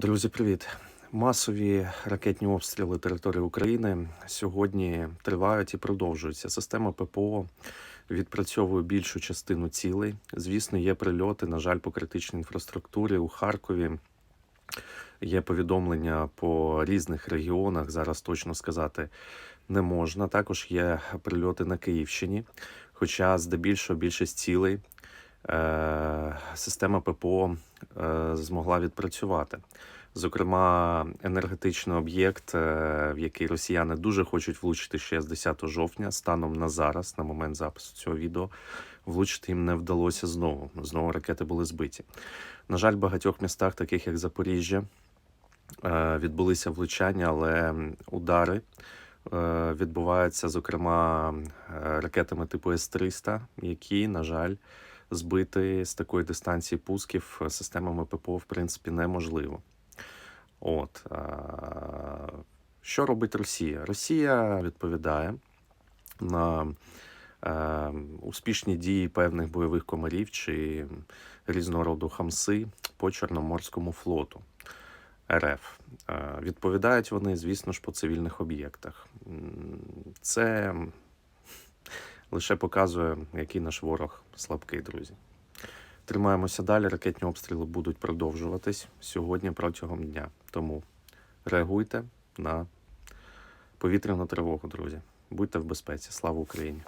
Друзі, привіт! Масові ракетні обстріли території України сьогодні тривають і продовжуються. Система ППО відпрацьовує більшу частину цілей. Звісно, є прильоти, на жаль, по критичній інфраструктурі у Харкові. Є повідомлення по різних регіонах. Зараз точно сказати не можна. Також є прильоти на Київщині. Хоча здебільшого більшість цілей система ППО е, змогла відпрацювати. Зокрема, енергетичний об'єкт, е, в який росіяни дуже хочуть влучити ще з 10 жовтня, станом на зараз, на момент запису цього відео, влучити їм не вдалося знову. Знову ракети були збиті. На жаль, в багатьох містах, таких як Запоріжжя, е, відбулися влучання, але удари е, відбуваються, зокрема, е, ракетами типу С-300, які, на жаль, збити з такої дистанції пусків системами ППО в принципі неможливо. От що робить Росія? Росія відповідає на е, успішні дії певних бойових комарів чи різного роду хамси по Чорноморському флоту РФ. Е, відповідають вони, звісно ж, по цивільних об'єктах. Це лише показує, який наш ворог слабкий, друзі. Тримаємося далі. Ракетні обстріли будуть продовжуватись сьогодні протягом дня. Тому реагуйте на повітряну тривогу, друзі. Будьте в безпеці. Слава Україні!